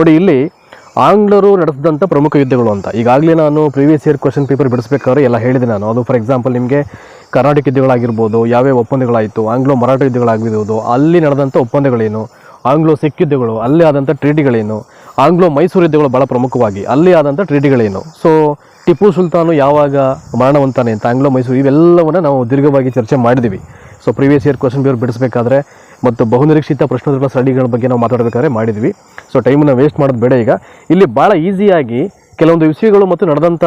ನೋಡಿ, ಇಲ್ಲಿ ಆಂಗ್ಲರು ನಡೆಸಿದಂಥ ಪ್ರಮುಖ ಯುದ್ಧಗಳು ಅಂತ. ಈಗಾಗಲೇ ನಾನು ಪ್ರೀವಿಯಸ್ ಇಯರ್ ಕ್ವಶನ್ ಪೇಪರ್ ಬಿಡಿಸ್ಬೇಕಾದ್ರೆ ಎಲ್ಲ ಹೇಳಿದೆ ನಾನು. ಅದು ಫಾರ್ ಎಕ್ಸಾಂಪಲ್ ನಿಮಗೆ ಕರ್ನಾಟಕ ಯುದ್ಧಗಳಾಗಿರ್ಬೋದು, ಯಾವ್ಯಾವ ಒಪ್ಪಂದಗಳಾಯಿತು, ಆಂಗ್ಲೋ ಮರಾಠ ಯುದ್ಧಗಳಾಗಿರ್ಬೋದು, ಅಲ್ಲಿ ನಡೆದಂಥ ಒಪ್ಪಂದಗಳೇನು? ಆಂಗ್ಲೋ ಸಿಖ್ ಯುದ್ಧಗಳು, ಅಲ್ಲಿ ಆದಂಥ ಟ್ರೀಟಿಗಳೇನು ಆಂಗ್ಲೋ ಮೈಸೂರು ಯುದ್ಧಗಳು ಭಾಳ ಪ್ರಮುಖವಾಗಿ, ಅಲ್ಲಿ ಆದಂಥ ಟ್ರೀಟಿಗಳೇನು ಸೊ ಟಿಪ್ಪು ಸುಲ್ತಾನು ಯಾವಾಗ ಮರಣವಂತಾನೆ ಅಂತ, ಆಂಗ್ಲೋ ಮೈಸೂರು ಇವೆಲ್ಲವನ್ನು ನಾವು ದೀರ್ಘವಾಗಿ ಚರ್ಚೆ ಮಾಡಿದ್ದೀವಿ so previous year question paper ಬಿಡಿಸಬೇಕಾದ್ರೆ ಮತ್ತು ಬಹುನಿರೀಕ್ಷಿತ ಪ್ರಶ್ನೋತ್ತರ ಸ್ಟಡಿಗಳ ಬಗ್ಗೆ ನಾವು ಮಾತಾಡಬೇಕಾದ್ರೆ ಮಾಡಿದ್ವಿ. ಸೊ ಟೈಮನ್ನು ವೇಸ್ಟ್ ಮಾಡೋದು ಬೇಡ ಈಗ. ಇಲ್ಲಿ ಭಾಳ ಈಸಿಯಾಗಿ ಕೆಲವೊಂದು ವಿಷಯಗಳು ಮತ್ತು ನಡೆದಂಥ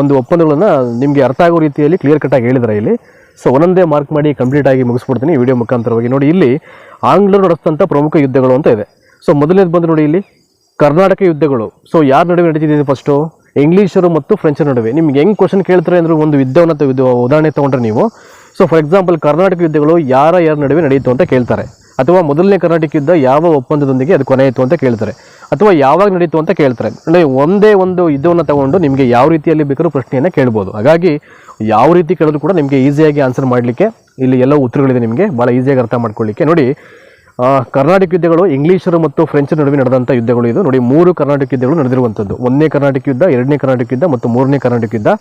ಒಂದು ಒಪ್ಪಂದಗಳನ್ನು ನಿಮಗೆ ಅರ್ಥ ಆಗೋ ರೀತಿಯಲ್ಲಿ ಕ್ಲಿಯರ್ ಕಟ್ಟಾಗಿ ಹೇಳಿದ್ರೆ ಇಲ್ಲಿ. ಸೊ ಒಂದೊಂದೇ ಮಾರ್ಕ್ ಮಾಡಿ ಕಂಪ್ಲೀಟ್ ಆಗಿ ಮುಗಿಸ್ಬಿಡ್ತೀನಿ ವಿಡಿಯೋ ಮುಖಾಂತರವಾಗಿ. ನೋಡಿ, ಇಲ್ಲಿ ಆಂಗ್ಲರು ನಡೆಸಿದಂಥ ಪ್ರಮುಖ ಯುದ್ಧಗಳು ಅಂತ ಇದೆ. ಸೊ ಮೊದಲನೇದು ಬಂದು ನೋಡಿ ಇಲ್ಲಿ, ಕರ್ನಾಟಕ ಯುದ್ಧಗಳು. ಸೊ ಯಾರ ನಡುವೆ ನಡೀತಿದ್ದೀನಿ ಫಸ್ಟು ಇಂಗ್ಲೀಷರು ಮತ್ತು ಫ್ರೆಂಚರ ನಡುವೆ. ನಿಮ್ಗೆ ಹೆಂಗೆ ಕ್ವಶನ್ ಕೇಳ್ತಾರೆ ಅಂದರೆ ಒಂದು ಯುದ್ಧವನ್ನು ಉದಾಹರಣೆ ತೊಗೊಂಡ್ರೆ ನೀವು. ಸೊ ಫಾರ್ ಎಕ್ಸಾಂಪಲ್ ಕರ್ನಾಟಕ ಯುದ್ಧಗಳು ಯಾರ ಯಾರ ನಡುವೆ ನಡೆಯಿತು ಅಂತ ಕೇಳ್ತಾರೆ. ಅಥವಾ ಮೊದಲನೇ ಕರ್ನಾಟಕ ಯುದ್ಧ ಯಾವ ಒಪ್ಪಂದದೊಂದಿಗೆ ಅದು ಕೊನೆಯಿತು ಅಂತ ಕೇಳ್ತಾರೆ. ಅಥವಾ ಯಾವಾಗ ನಡೀತು ಅಂತ ಕೇಳ್ತಾರೆ. ಅಂದರೆ ಒಂದೇ ಒಂದು ಯುದ್ಧವನ್ನು ತಗೊಂಡು ನಿಮಗೆ ಯಾವ ರೀತಿಯಲ್ಲಿ ಬೇಕಾದ್ರೂ ಪ್ರಶ್ನೆಯನ್ನು ಕೇಳ್ಬೋದು. ಹಾಗಾಗಿ ಯಾವ ರೀತಿ ಕೇಳಿದ್ರು ಕೂಡ ನಿಮಗೆ ಈಸಿಯಾಗಿ ಆನ್ಸರ್ ಮಾಡಲಿಕ್ಕೆ ಇಲ್ಲಿ ಎಲ್ಲ ಉತ್ತರಗಳಿದೆ ನಿಮಗೆ. ಭಾಳ ಈಸಿಯಾಗಿ ಅರ್ಥ ಮಾಡ್ಕೊಳ್ಳಿಕ್ಕೆ. ನೋಡಿ ಕರ್ನಾಟಕ ಯುದ್ಧಗಳು ಇಂಗ್ಲೀಷರು ಮತ್ತು ಫ್ರೆಂಚ್ ನಡುವೆ ನಡೆದಂಥ ಯುದ್ಧಗಳು ಇದು. ನೋಡಿ, ಮೂರು ಕರ್ನಾಟಕ ಯುದ್ಧಗಳು ನಡೆದಿರುವಂಥದ್ದು ಒಂದನೇ ಕರ್ನಾಟಕ ಯುದ್ಧ ಎರಡನೇ ಕರ್ನಾಟಕ ಯುದ್ಧ ಮತ್ತು ಮೂರನೇ ಕರ್ನಾಟಕ ಯುದ್ಧ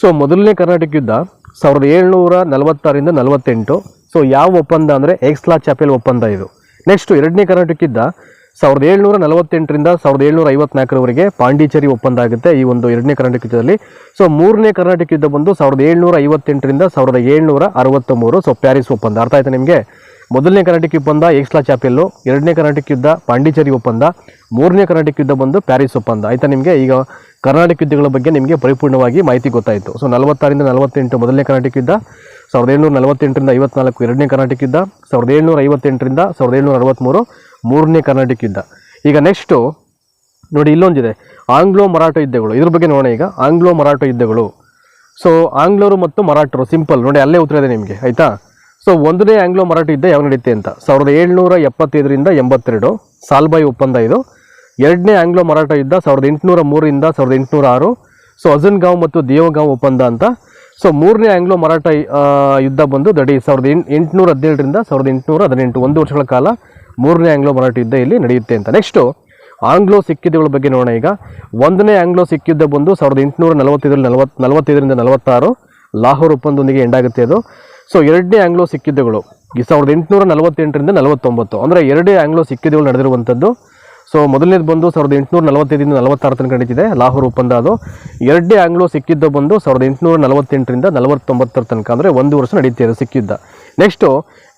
ಸೊ ಮೊದಲನೇ ಕರ್ನಾಟಕ ಯುದ್ಧ ಸಾವಿರದ ಏಳ್ನೂರ ನಲವತ್ತಾರರಿಂದ ನಲವತ್ತೆಂಟು. ಸೊ ಯಾವ ಒಪ್ಪಂದ ಅಂದರೆ ಎಕ್ಸ್ಲಾ ಚಾಪೆಲ್ ಒಪ್ಪಂದ ಇದು. ನೆಕ್ಸ್ಟ್ ಎರಡನೇ ಕರ್ನಾಟಕದ ಯುದ್ಧ ಸಾವಿರದ ಏಳ್ನೂರ ನಲವತ್ತೆಂಟರಿಂದ ಸಾವಿರದ ಏಳ್ನೂರ ಐವತ್ನಾಲ್ಕರವರೆಗೆ ಪಾಂಡಿಚೇರಿ ಒಪ್ಪಂದ ಆಗುತ್ತೆ ಈ ಒಂದು ಎರಡನೇ ಕರ್ನಾಟಕ ಯುದ್ಧದಲ್ಲಿ ಸೊ ಮೂರನೇ ಕರ್ನಾಟಕ ಯುದ್ಧ ಬಂದು ಸಾವಿರದ ಏಳ್ನೂರ ಐವತ್ತೆಂಟರಿಂದ ಸಾವಿರದ ಏಳ್ನೂರ ಅರವತ್ತ ಸೊ ಪ್ಯಾರಿಸ್ ಒಪ್ಪಂದ. ಅರ್ಥ ಆಯ್ತಾ ನಿಮಗೆ? ಮೊದಲನೇ ಕರ್ನಾಟಕ ಒಪ್ಪಂದ, ಏಕ್ಸ್ಲಾ ಚಾಪೆಲ್ಲು, ಎರಡನೇ ಕರ್ನಾಟಕ ಯುದ್ಧ, ಪಾಂಡಿಚೇರಿ ಒಪ್ಪಂದ, ಮೂರನೇ ಕರ್ನಾಟಕ ಯುದ್ಧ ಬಂದು ಪ್ಯಾರಿಸ್ ಒಪ್ಪಂದ. ಆಯಿತಾ ನಿಮಗೆ? ಈಗ ಕರ್ನಾಟಕ ಯುದ್ಧಗಳ ಬಗ್ಗೆ ನಿಮಗೆ ಪರಿಪೂರ್ಣವಾಗಿ ಮಾಹಿತಿ ಗೊತ್ತಾಯಿತು. ಸೊ ನಲವತ್ತಾರಿಂದ ನಲವತ್ತೆಂಟು ಮೊದಲನೇ ಕರ್ನಾಟಕ ಯುದ್ಧ ಸಾವಿರದ ಏಳ್ನೂರ ನಲವತ್ತೆಂಟರಿಂದ ಐವತ್ನಾಲ್ಕು ಎರಡನೇ ಕರ್ನಾಟಕ ಯುದ್ಧ ಸಾವಿರದ ಏಳ್ನೂರ ಐವತ್ತೆಂಟರಿಂದ ಸಾವಿರದ ಏಳ್ನೂರ ಅರವತ್ತ್ಮೂರು ಮೂರನೇ ಕರ್ನಾಟಕ ಯುದ್ಧ. ಈಗ ನೆಕ್ಸ್ಟು ನೋಡಿ ಇಲ್ಲೊಂದಿದೆ. ಆಂಗ್ಲೋ ಮರಾಠ ಯುದ್ಧಗಳು. ಇದ್ರ ಬಗ್ಗೆ ನೋಡೋಣ ಈಗ. ಆಂಗ್ಲೋ ಮರಾಠ ಯುದ್ಧಗಳು. ಸೊ ಆಂಗ್ಲರು ಮತ್ತು ಮರಾಠರು, ಸಿಂಪಲ್. ನೋಡಿ ಅಲ್ಲೇ ಉತ್ತರ ಇದೆ ನಿಮಗೆ. ಆಯಿತಾ? ಸೊ ಒಂದನೇ ಆಂಗ್ಲೋ ಮರಾಠಿ ಯುದ್ಧ ಯಾವಾಗ ನಡೆಯುತ್ತೆ ಅಂತ? ಸಾವಿರದ ಏಳ್ನೂರ ಎಪ್ಪತ್ತೈದರಿಂದ ಎಂಬತ್ತೆರಡು, ಸಾಲ್ಬಾಯಿ ಒಪ್ಪಂದ ಇದು. ಎರಡನೇ ಆಂಗ್ಲೋ ಮರಾಠ ಯುದ್ಧ ಸಾವಿರದ ಎಂಟುನೂರ ಮೂರರಿಂದ ಸಾವಿರದ ಎಂಟುನೂರ ಆರು. ಸೊ ಅಜನ್ಗಾಂವ್ ಮತ್ತು ದೇವಗಾಂವ್ ಒಪ್ಪಂದ ಅಂತ. ಸೊ ಮೂರನೇ ಆಂಗ್ಲೋ ಮರಾಠ ಯುದ್ಧ ಬಂದು ದಡಿ ಸಾವಿರದ ಎಂಟು ಎಂಟುನೂರ ಹದಿನೇಳರಿಂದ ಸಾವಿರದ ಎಂಟುನೂರ ಹದಿನೆಂಟು, ಒಂದು ವರ್ಷಗಳ ಕಾಲ ಮೂರನೇ ಆಂಗ್ಲೋ ಮರಾಠ ಯುದ್ಧ ಇಲ್ಲಿ ನಡೆಯುತ್ತೆ ಅಂತ. ನೆಕ್ಸ್ಟು ಆಂಗ್ಲೋ ಸಿಖ್ ಯುದ್ಧಗಳ ಬಗ್ಗೆ ನೋಡೋಣ ಈಗ. ಒಂದನೇ ಆಂಗ್ಲೋ ಸಿಖ್ ಯುದ್ಧ ಬಂದು ಸಾವಿರದ ಎಂಟುನೂರ ನಲವತ್ತೈದರಲ್ಲಿ ನಲವತ್ತು, ನಲವತ್ತೈದರಿಂದ ನಲವತ್ತಾರು, ಲಾಹೋರ್ ಒಪ್ಪಂದದೊಂದಿಗೆ ಎಂಡಾಗುತ್ತೆ ಅದು. ಸೊ ಎರಡನೇ ಆಂಗ್ಲೋ ಸಿಕ್ಕಿದ್ದುಗಳು ಈ ಸಾವಿರದ ಎಂಟುನೂರ ನಲವತ್ತೆಂಟರಿಂದ ನಲವತ್ತೊಂಬತ್ತು. ಅಂದರೆ ಎರಡೇ ಆಂಗ್ಲೋ ಸಿಕ್ಕಿದ್ದುಗಳು ನಡೆದಿರುವಂಥದ್ದು. ಸೊ ಮೊದಲನೇದು ಬಂದು ಸಾವಿರದ ಎಂಟುನೂರ ನಲವತ್ತೈದರಿಂದ ನಲವತ್ತಾರು ತನಕ ನಡೀತಿದೆ ಲಾಹೋರ್ ಒಪ್ಪಂದ ಅದು. ಎರಡೇ ಆಂಗ್ಲೋ ಸಿಕ್ಕಿದ್ದ ಬಂದು ಸಾವಿರದ ಎಂಟುನೂರ ನಲವತ್ತೆಂಟರಿಂದ ನಲವತ್ತೊಂಬತ್ತರ ತನಕ. ಅಂದರೆ ಒಂದು ವರ್ಷ ನಡೀತಿದೆ ಸಿಕ್ಕಿದ್ದ. Next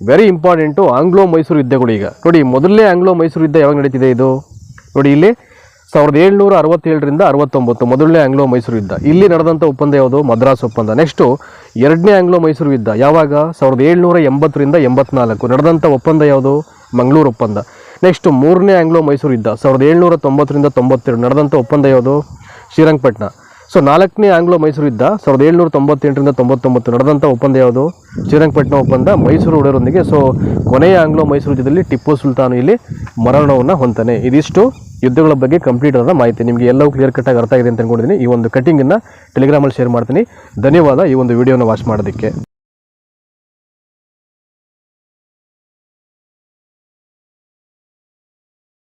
very important Anglo Mysore ಯುದ್ಧಗಳು ಈಗ. ನೋಡಿ ಮೊದಲನೇ ಆಂಗ್ಲೋ ಮೈಸೂರು ಯುದ್ಧ ಯಾವಾಗ ನಡೀತಿದೆ ಇದು? ನೋಡಿ, ಇಲ್ಲಿ ಸಾವಿರದ ಏಳ್ನೂರ ಅರವತ್ತೇಳರಿಂದ ಅರವತ್ತೊಂಬತ್ತು ಮೊದಲನೇ ಆಂಗ್ಲೋ ಮೈಸೂರು ಯುದ್ಧ. ಇಲ್ಲಿ ನಡೆದಂಥ ಒಪ್ಪಂದ ಯಾವುದು? ಮದ್ರಾಸ್ ಒಪ್ಪಂದ. ನೆಕ್ಸ್ಟು ಎರಡನೇ ಆಂಗ್ಲೋ ಮೈಸೂರು ಯುದ್ಧ. ಯಾವಾಗ? ಸಾವಿರದ ಏಳ್ನೂರ ಎಂಬತ್ತರಿಂದ ಎಂಬತ್ನಾಲ್ಕು ನಡೆದಂಥ ಒಪ್ಪಂದ ಯಾವುದು? ಮಂಗಳೂರು ಒಪ್ಪಂದ. ನೆಕ್ಸ್ಟ್ ಮೂರನೇ ಆಂಗ್ಲೋ ಮೈಸೂರು ಯುದ್ಧ. ಸಾವಿರದ ಏಳ್ನೂರ ತೊಂಬತ್ತರಿಂದ ತೊಂಬತ್ತೆರಡು ನಡೆದಂಥ ಒಪ್ಪಂದ ಯಾವುದು? ಶ್ರೀರಂಗಪಟ್ಟಣ. ಸೊ ನಾಲ್ಕನೇ ಆಂಗ್ಲೋ ಮೈಸೂರು ಯುದ್ಧ, ಸಾವಿರದ ಏಳ್ನೂರ ತೊಂಬತ್ತೆಂಟರಿಂದ ತೊಂಬತ್ತೊಂಬತ್ತು ನಡೆದಂಥ ಒಪ್ಪಂದ ಯಾವುದು? ಶ್ರೀರಂಗಪಟ್ಟಣ ಒಪ್ಪಂದ. ಮೈಸೂರು ಒಡೆಯರೊಂದಿಗೆ. ಸೊ ಕೊನೆಯ ಆಂಗ್ಲೋ ಮೈಸೂರು ಯುದ್ಧದಲ್ಲಿ ಟಿಪ್ಪು ಸುಲ್ತಾನು ಇಲ್ಲಿ ಮರಣವನ್ನು ಹೊಂತಾನೆ ಇದಿಷ್ಟು. ಯುದ್ಧಗಳ ಬಗ್ಗೆ ಕಂಪ್ಲೀಟ್ ಆದ ಮಾಹಿತಿ ನಿಮಗೆ ಎಲ್ಲವೂ ಕ್ಲಿಯರ್ ಕಟ್ಟಾಗಿ ಅರ್ಥ ಆಗಿದೆ ಅಂತ ಅನ್ಕೊಂಡಿದ್ದೀನಿ. ಈ ಒಂದು ಕಟಿಂಗನ್ನು ಟೆಲಿಗ್ರಾಮಲ್ಲಿ ಶೇರ್ ಮಾಡ್ತೀನಿ. ಧನ್ಯವಾದ ಈ ಒಂದು ವಿಡಿಯೋನ ವಾಚ್ ಮಾಡೋದಕ್ಕೆ.